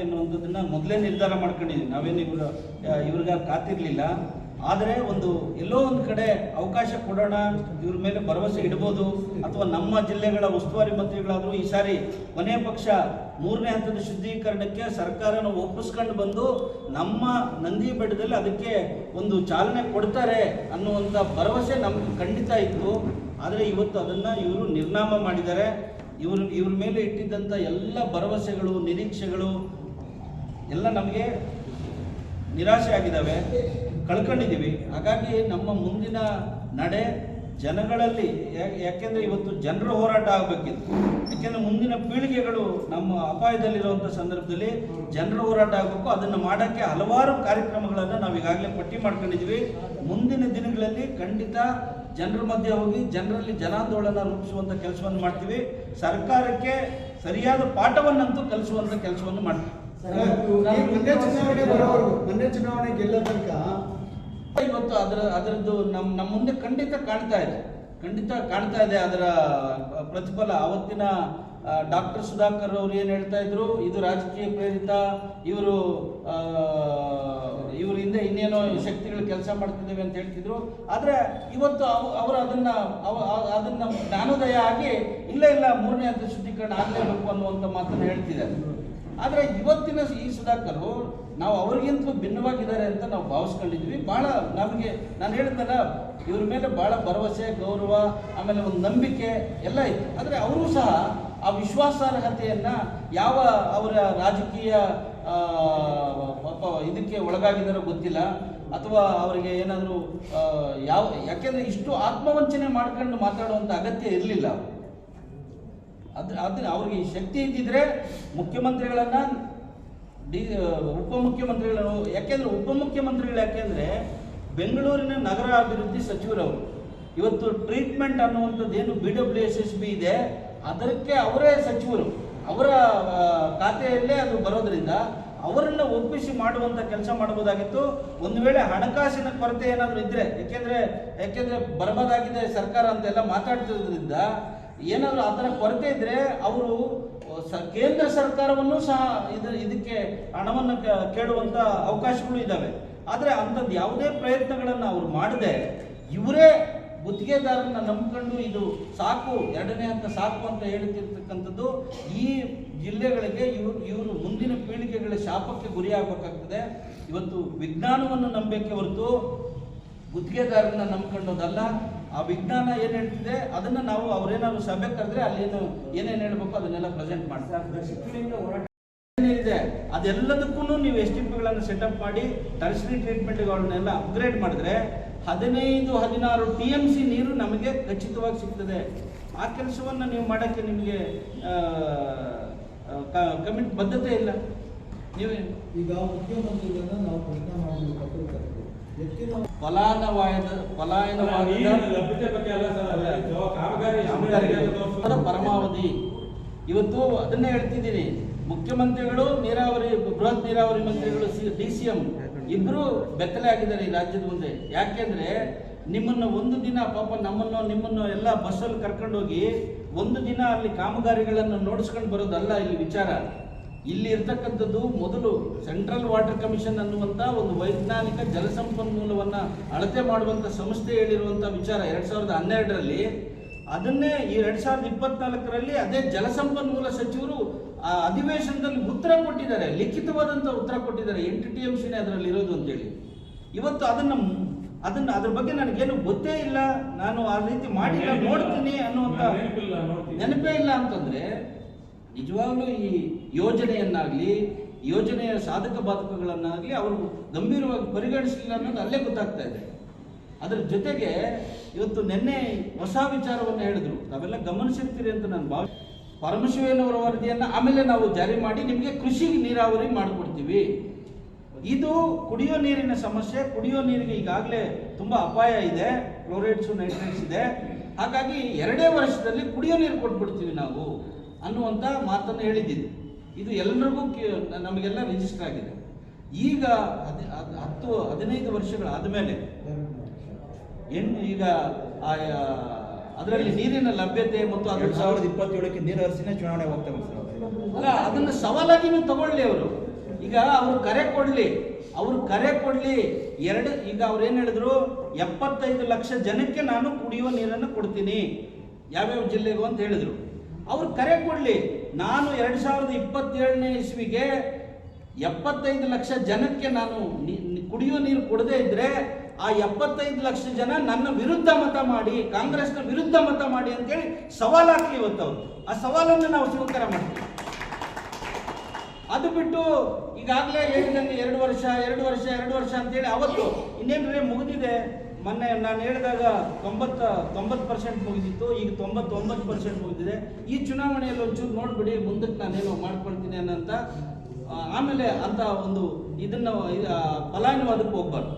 ಎನ್ನುವಂಥದ್ದನ್ನ ಮೊದಲೇ ನಿರ್ಧಾರ ಮಾಡ್ಕೊಂಡಿದ್ದೀವಿ ನಾವೇನು ಇವರು ಇವ್ರಿಗೆ ಕಾತಿರ್ಲಿಲ್ಲ. ಆದರೆ ಒಂದು ಎಲ್ಲೋ ಒಂದು ಕಡೆ ಅವಕಾಶ ಕೊಡೋಣ, ಇವ್ರ ಮೇಲೆ ಭರವಸೆ ಇಡ್ಬೋದು, ಅಥವಾ ನಮ್ಮ ಜಿಲ್ಲೆಗಳ ಉಸ್ತುವಾರಿ ಮಂತ್ರಿಗಳಾದರೂ ಈ ಸಾರಿ ಕೊನೆ ಪಕ್ಷ ಮೂರನೇ ಹಂತದ ಶುದ್ಧೀಕರಣಕ್ಕೆ ಸರ್ಕಾರನ ಒಪ್ಪಿಸ್ಕೊಂಡು ಬಂದು ನಮ್ಮ ನಂದಿ ಬೆಟ್ಟದಲ್ಲಿ ಅದಕ್ಕೆ ಒಂದು ಚಾಲನೆ ಕೊಡ್ತಾರೆ ಅನ್ನುವಂಥ ಭರವಸೆ ನಮ್ಗೆ ಖಂಡಿತ ಇತ್ತು. ಆದರೆ ಇವತ್ತು ಅದನ್ನು ಇವರು ನಿರ್ನಾಮ ಮಾಡಿದ್ದಾರೆ. ಇವ್ರ ಇವ್ರ ಮೇಲೆ ಇಟ್ಟಿದ್ದಂಥ ಎಲ್ಲ ಭರವಸೆಗಳು, ನಿರೀಕ್ಷೆಗಳು ಎಲ್ಲ ನಮಗೆ ನಿರಾಶೆ ಆಗಿದ್ದಾವೆ, ಕಳ್ಕೊಂಡಿದ್ದೀವಿ. ಹಾಗಾಗಿ ನಮ್ಮ ಮುಂದಿನ ನಡೆ ಜನಗಳಲ್ಲಿ ಯಾಕೆಂದರೆ ಇವತ್ತು ಜನರ ಹೋರಾಟ ಆಗಬೇಕಿತ್ತು. ಯಾಕೆಂದ್ರೆ ಮುಂದಿನ ಪೀಳಿಗೆಗಳು ನಮ್ಮ ಅಪಾಯದಲ್ಲಿರುವಂಥ ಸಂದರ್ಭದಲ್ಲಿ ಜನರ ಹೋರಾಟ ಆಗಬೇಕು. ಅದನ್ನು ಮಾಡೋಕ್ಕೆ ಹಲವಾರು ಕಾರ್ಯಕ್ರಮಗಳನ್ನು ನಾವು ಈಗಾಗಲೇ ಪಟ್ಟಿ ಮಾಡ್ಕೊಂಡಿದ್ದೀವಿ. ಮುಂದಿನ ದಿನಗಳಲ್ಲಿ ಖಂಡಿತ ಜನರ ಮಧ್ಯೆ ಹೋಗಿ, ಜನರಲ್ಲಿ ಜನಾಂದೋಲನ ರೂಪಿಸುವಂಥ ಕೆಲಸವನ್ನು ಮಾಡ್ತೀವಿ. ಸರ್ಕಾರಕ್ಕೆ ಸರಿಯಾದ ಪಾಠವನ್ನಂತೂ ಕಲಿಸುವಂಥ ಕೆಲಸವನ್ನು ಮಾಡ್ತೀವಿ. ಮೊನ್ನೆ ಚುನಾವಣೆ ಬರೋವರೆಗೂ ಮುಂದೆ ಚುನಾವಣೆ ಗೆಲ್ಲೋ ತನಕ ಇವತ್ತು ಅದರ ಅದರದ್ದು ನಮ್ಮ ನಮ್ಮ ಮುಂದೆ ಖಂಡಿತ ಕಾಣ್ತಾ ಇದೆ. ಖಂಡಿತ ಕಾಣ್ತಾ ಇದೆ ಅದರ ಪ್ರತಿಫಲ. ಅವತ್ತಿನ ಡಾಕ್ಟರ್ ಸುಧಾಕರ್ ಅವರು ಏನು ಹೇಳ್ತಾ ಇದ್ರು? ಇದು ರಾಜಕೀಯ ಪ್ರೇರಿತ ಇವರು ಇವ್ರ ಹಿಂದೆ ಇನ್ನೇನೋ ಶಕ್ತಿಗಳು ಕೆಲಸ ಮಾಡ್ತಿದ್ದೇವೆ ಅಂತ ಹೇಳ್ತಿದ್ರು. ಆದರೆ ಇವತ್ತು ಅವ ಅವರು ಅದನ್ನ ಅದನ್ನ ಜ್ಞಾನೋದಯ ಆಗಿ ಇಲ್ಲ ಇಲ್ಲ ಮೂರನೇ ಹಂತ ಶುದ್ಧೀಕರಣ ಆಗಲೇಬೇಕು ಅನ್ನುವಂತ ಮಾತನ್ನು ಹೇಳ್ತಿದ್ದಾರೆ. ಆದರೆ ಇವತ್ತಿನ ಈ ಸುಧಾಕರು ನಾವು ಅವ್ರಿಗಿಂತಲೂ ಭಿನ್ನವಾಗಿದ್ದಾರೆ ಅಂತ ನಾವು ಭಾವಿಸ್ಕೊಂಡಿದ್ವಿ. ಭಾಳ ನಮಗೆ, ನಾನು ಹೇಳಿದ್ನಲ್ಲ, ಇವ್ರ ಮೇಲೆ ಭಾಳ ಭರವಸೆ, ಗೌರವ, ಆಮೇಲೆ ಒಂದು ನಂಬಿಕೆ ಎಲ್ಲ ಇತ್ತು. ಆದರೆ ಅವರು ಸಹ ಆ ವಿಶ್ವಾಸಾರ್ಹತೆಯನ್ನು ಯಾವ ಅವರ ರಾಜಕೀಯ ಇದಕ್ಕೆ ಒಳಗಾಗಿದ್ದಾರೋ ಗೊತ್ತಿಲ್ಲ. ಅಥವಾ ಅವರಿಗೆ ಏನಾದರೂ ಯಾವ, ಯಾಕೆಂದರೆ ಇಷ್ಟು ಆತ್ಮವಂಚನೆ ಮಾಡ್ಕೊಂಡು ಮಾತಾಡುವಂಥ ಅಗತ್ಯ ಇರಲಿಲ್ಲ. ಅದ್ರ ಅದ್ರ ಅವ್ರಿಗೆ ಶಕ್ತಿ ಇದ್ದಿದ್ರೆ ಮುಖ್ಯಮಂತ್ರಿಗಳನ್ನ ಡಿ ಉಪಮುಖ್ಯಮಂತ್ರಿಗಳು, ಯಾಕೆಂದ್ರೆ ಉಪಮುಖ್ಯಮಂತ್ರಿಗಳು ಯಾಕೆಂದ್ರೆ ಬೆಂಗಳೂರಿನ ನಗರ ಅಭಿವೃದ್ಧಿ ಸಚಿವರವರು. ಇವತ್ತು ಟ್ರೀಟ್ಮೆಂಟ್ ಅನ್ನುವಂಥದ್ದು ಏನು B W S S B ಇದೆ, ಅದಕ್ಕೆ ಅವರೇ ಸಚಿವರು. ಅವರ ಖಾತೆಯಲ್ಲೇ ಅದು ಬರೋದರಿಂದ ಅವರನ್ನ ಒಪ್ಪಿಸಿ ಮಾಡುವಂತ ಕೆಲಸ ಮಾಡಬಹುದಾಗಿತ್ತು. ಒಂದು ವೇಳೆ ಹಣಕಾಸಿನ ಕೊರತೆ ಏನಾದರೂ ಇದ್ದರೆ ಯಾಕೆಂದ್ರೆ ಯಾಕೆಂದ್ರೆ ಬರಬಾದಾಗಿದೆ ಸರ್ಕಾರ ಅಂತೆಲ್ಲ ಮಾತಾಡ್ತಿರೋದ್ರಿಂದ ಏನಾದರೂ ಆ ಥರ ಕೊರತೆ ಇದ್ರೆ ಅವರು ಕೇಂದ್ರ ಸರ್ಕಾರವನ್ನು ಸಹ ಇದಕ್ಕೆ ಹಣವನ್ನು ಕೇಳುವಂತ ಅವಕಾಶಗಳು ಇದ್ದಾವೆ ಆದರೆ ಅಂಥದ್ದು ಯಾವುದೇ ಪ್ರಯತ್ನಗಳನ್ನು ಅವರು ಮಾಡದೆ, ಇವರೇ ಗುತ್ತಿಗೆದಾರನ್ನ ನಂಬಿಕೊಂಡು ಇದು ಸಾಕು, ಎರಡನೇ ಹಂತ ಸಾಕು ಅಂತ ಹೇಳ್ತಿರ್ತಕ್ಕಂಥದ್ದು ಈ ಜಿಲ್ಲೆಗಳಿಗೆ ಇವರು ಇವರು ಮುಂದಿನ ಪೀಳಿಗೆಗಳ ಶಾಪಕ್ಕೆ ಗುರಿಯಾಗಬೇಕಾಗ್ತದೆ ಇವತ್ತು ವಿಜ್ಞಾನವನ್ನು ನಂಬಬೇಕೆ ಹೊರತು ಗುತ್ತಿಗೆದಾರರನ್ನ ನಂಬ್ಕೊಂಡೋದಲ್ಲ ಆ ವಿಜ್ಞಾನ ಏನು ಹೇಳ್ತಿದೆ ಅದನ್ನ ನಾವು ಅವ್ರೇನಾದ್ರು ಸಭೆ ಕರೆದ್ರೆ ಅಲ್ಲಿ ಏನು ಏನೇನು ಹೇಳ್ಬೇಕು ಅದನ್ನೆಲ್ಲ ಪ್ರೆಸೆಂಟ್ ಮಾಡ್ತಾರೆ ಏನಿದೆ ಅದೆಲ್ಲದಕ್ಕೂ ನೀವು ಎಸ್ ಟಿ ಪಿಗಳನ್ನು ಸೆಟಪ್ ಮಾಡಿ ಟರ್ಸರಿ ಟ್ರೀಟ್ಮೆಂಟ್ಗಳನ್ನೆಲ್ಲ ಅಪ್ಗ್ರೇಡ್ ಮಾಡಿದ್ರೆ ಹದಿನೈದು ಹದಿನಾರು ಟಿ ಎಂ ಸಿ ನೀರು ನಮಗೆ ಖಚಿತವಾಗಿ ಸಿಗ್ತದೆ. ಆ ಕೆಲಸವನ್ನು ನೀವು ಮಾಡೋಕ್ಕೆ ನಿಮಗೆ ಕಮಿಟ್ ಬದ್ಧತೆ ಇಲ್ಲ. ನೀವೇ ಈಗ ಮುಖ್ಯಮಂತ್ರಿಗಳನ್ನ ನಾವು ಪ್ರಶ್ನೆ ಮಾಡಲು ಫಲಾನವಾಯದ ಫಲಾಯನವಾದ ಪರಮಾವಧಿ. ಇವತ್ತು ಅದನ್ನೇ ಹೇಳ್ತಿದ್ದೀನಿ. ಮುಖ್ಯಮಂತ್ರಿಗಳು ನೀರಾವರಿ ಬೃಹತ್ ನೀರಾವರಿ ಮಂತ್ರಿಗಳು ಡಿ ಸಿ ಎಂ ಇಬ್ಬರು ಬೆತ್ತಲೆ ಆಗಿದ್ದಾರೆ ಈ ರಾಜ್ಯದ ಮುಂದೆ. ಯಾಕೆಂದ್ರೆ ನಿಮ್ಮನ್ನ ಒಂದು ದಿನ ಪಾಪ ನಮ್ಮನ್ನು ನಿಮ್ಮನ್ನು ಎಲ್ಲ ಬಸ್ಸಲ್ಲಿ ಕರ್ಕೊಂಡೋಗಿ ಒಂದು ದಿನ ಅಲ್ಲಿ ಕಾಮಗಾರಿಗಳನ್ನು ನೋಡಿಸ್ಕೊಂಡು ಬರೋದಲ್ಲ ಇಲ್ಲಿ ವಿಚಾರ. ಇಲ್ಲಿ ಇರ್ತಕ್ಕಂಥದ್ದು ಮೊದಲು ಸೆಂಟ್ರಲ್ ವಾಟರ್ ಕಮಿಷನ್ ಅನ್ನುವಂಥ ಒಂದು ವೈಜ್ಞಾನಿಕ ಜಲಸಂಪನ್ಮೂಲವನ್ನು ಅಳತೆ ಮಾಡುವಂಥ ಸಂಸ್ಥೆ ಹೇಳಿರುವಂಥ ವಿಚಾರ ಎರಡು ಸಾವಿರದ ಹನ್ನೆರಡರಲ್ಲಿ ಅದನ್ನೇ ಈ ಎರಡು ಸಾವಿರದ ಇಪ್ಪತ್ನಾಲ್ಕರಲ್ಲಿ ಅದೇ ಜಲಸಂಪನ್ಮೂಲ ಸಚಿವರು ಆ ಅಧಿವೇಶನದಲ್ಲಿ ಉತ್ತರ ಕೊಟ್ಟಿದ್ದಾರೆ ಲಿಖಿತವಾದಂಥ ಉತ್ತರ ಕೊಟ್ಟಿದ್ದಾರೆ ಎಂಟು ಟಿ ಎಂ ಸಿನೇ ಅದರಲ್ಲಿ ಇರೋದು ಅಂತೇಳಿ ಇವತ್ತು ಅದನ್ನ ಅದನ್ನ ಅದ್ರ ಬಗ್ಗೆ ನನಗೇನು ಗೊತ್ತೇ ಇಲ್ಲ ನಾನು ಆ ರೀತಿ ಮಾಡಿಲ್ಲ ನೋಡ್ತೀನಿ ಅನ್ನುವಂಥ ನೆನಪೇ ಇಲ್ಲ ಅಂತಂದ್ರೆ ನಿಜವಾಗ್ಲೂ ಈ ಯೋಜನೆಯನ್ನಾಗಲಿ, ಯೋಜನೆಯ ಸಾಧಕ ಬಾಧಕಗಳನ್ನಾಗಲಿ ಅವರು ಗಂಭೀರವಾಗಿ ಪರಿಗಣಿಸಲಿಲ್ಲ ಅನ್ನೋದು ಅಲ್ಲೇ ಗೊತ್ತಾಗ್ತಾ ಇದೆ. ಅದರ ಜೊತೆಗೆ ಇವತ್ತು ನಿನ್ನೆ ಹೊಸ ವಿಚಾರವನ್ನು ಹೇಳಿದ್ರು. ತಾವೆಲ್ಲ ಗಮನಿಸಿರ್ತೀರಿ ಅಂತ ನಾನು ಭಾವ, ಪರಮಶಿವನವರ ವರದಿಯನ್ನು ಆಮೇಲೆ ನಾವು ಜಾರಿ ಮಾಡಿ ನಿಮಗೆ ಕೃಷಿ ನೀರಾವರಿ ಮಾಡಿಕೊಡ್ತೀವಿ. ಇದು ಕುಡಿಯೋ ನೀರಿನ ಸಮಸ್ಯೆ, ಕುಡಿಯೋ ನೀರಿಗೆ ಈಗಾಗಲೇ ತುಂಬ ಅಪಾಯ ಇದೆ, ಕ್ಲೋರೈಡ್ಸು, ನೈಟ್ರೇಟ್ಸ್ ಇದೆ. ಹಾಗಾಗಿ ಎರಡೇ ವರ್ಷದಲ್ಲಿ ಕುಡಿಯೋ ನೀರು ಕೊಟ್ಬಿಡ್ತೀವಿ ನಾವು. ಅನ್ನುವಂಥ ಮಾತನ್ನು ಹೇಳಿದ್ದೀನಿ ಇದು ಎಲ್ಲರಿಗೂ ನಮಗೆಲ್ಲ ರಿಜಿಸ್ಟರ್ ಆಗಿದೆ. ಈಗ ಹತ್ತು ಹದಿನೈದು ವರ್ಷಗಳಾದ ಮೇಲೆ ಏನು ಈಗ ಅದರಲ್ಲಿ ನೀರಿನ ಲಭ್ಯತೆ ಮತ್ತು ಅದರ ಸಾವಿರದ ಇಪ್ಪತ್ತೇಳಕ್ಕೆ ನೀರು ಹರಿಸಿನೇ ಚುನಾವಣೆ ಹೋಗ್ತಾ ಸರ್ ಅಲ್ಲ ಅದನ್ನು ಸವಾಲಾಗಿ ನೀವು ತಗೊಳ್ಳಿ ಅವರು. ಈಗ ಅವರು ಕರೆ ಕೊಡಲಿ ಅವರು ಕರೆ ಕೊಡಲಿ ಎರಡು ಈಗ ಅವ್ರು ಏನು ಹೇಳಿದ್ರು ಎಪ್ಪತ್ತೈದು ಲಕ್ಷ ಜನಕ್ಕೆ ನಾನು ಕುಡಿಯುವ ನೀರನ್ನು ಕೊಡ್ತೀನಿ. ಯಾವ್ಯಾವ ಜಿಲ್ಲೆಗೂ ಅಂತ ಹೇಳಿದ್ರು. ಅವ್ರು ಕರೆ ಕೊಡ್ಲಿ. ನಾನು ಎರಡು ಸಾವಿರದ ಇಪ್ಪತ್ತೇಳನೇ ಇಸ್ವಿಗೆ ಎಪ್ಪತ್ತೈದು ಲಕ್ಷ ಜನಕ್ಕೆ ನಾನು ನಿ- ನೀರು ಕೊಡದೇ ಇದ್ರೆ ಆ ಎಪ್ಪತ್ತೈದು ಲಕ್ಷ ಜನ ನನ್ನ ವಿರುದ್ಧ ಮತ ಮಾಡಿ, ಕಾಂಗ್ರೆಸ್ನ ವಿರುದ್ಧ ಮತ ಮಾಡಿ ಅಂತೇಳಿ ಸವಾಲು ಹಾಕ್ಲಿ ಇವತ್ತು ಅವರು. ಆ ಸವಾಲನ್ನು ನಾವು ಸ್ವೀಕಾರ ಮಾಡ್ತೀವಿ. ಅದು ಬಿಟ್ಟು ಈಗಾಗಲೇ ಹೇಳಿದಂಗೆ ಎರಡು ವರ್ಷ ಎರಡು ವರ್ಷ ಎರಡು ವರ್ಷ ಅಂತೇಳಿ ಅವತ್ತು ಇನ್ನೇನು ಮುಗಿದಿದೆ? ಮೊನ್ನೆ ನಾನು ಹೇಳಿದಾಗ ತೊಂಬತ್ತ, ತೊಂಬತ್ತು ಪರ್ಸೆಂಟ್ ಮುಗಿದಿತ್ತು, ಈಗ ತೊಂಬತ್ತೊಂಬತ್ತು ಪರ್ಸೆಂಟ್ ಮುಗಿದಿದೆ. ಈ ಚುನಾವಣೆಯಲ್ಲಿ ಒಂಚೂರು ನೋಡ್ಬಿಡಿ, ಮುಂದಕ್ಕೆ ನಾನೇನು ಮಾಡ್ಕೊಳ್ತೀನಿ ಅನ್ನೋಂಥ ಆಮೇಲೆ ಅಂತ ಒಂದು ಇದನ್ನು ಫಲಾನುವಾದಕ್ಕೆ ಹೋಗ್ಬಾರ್ದು.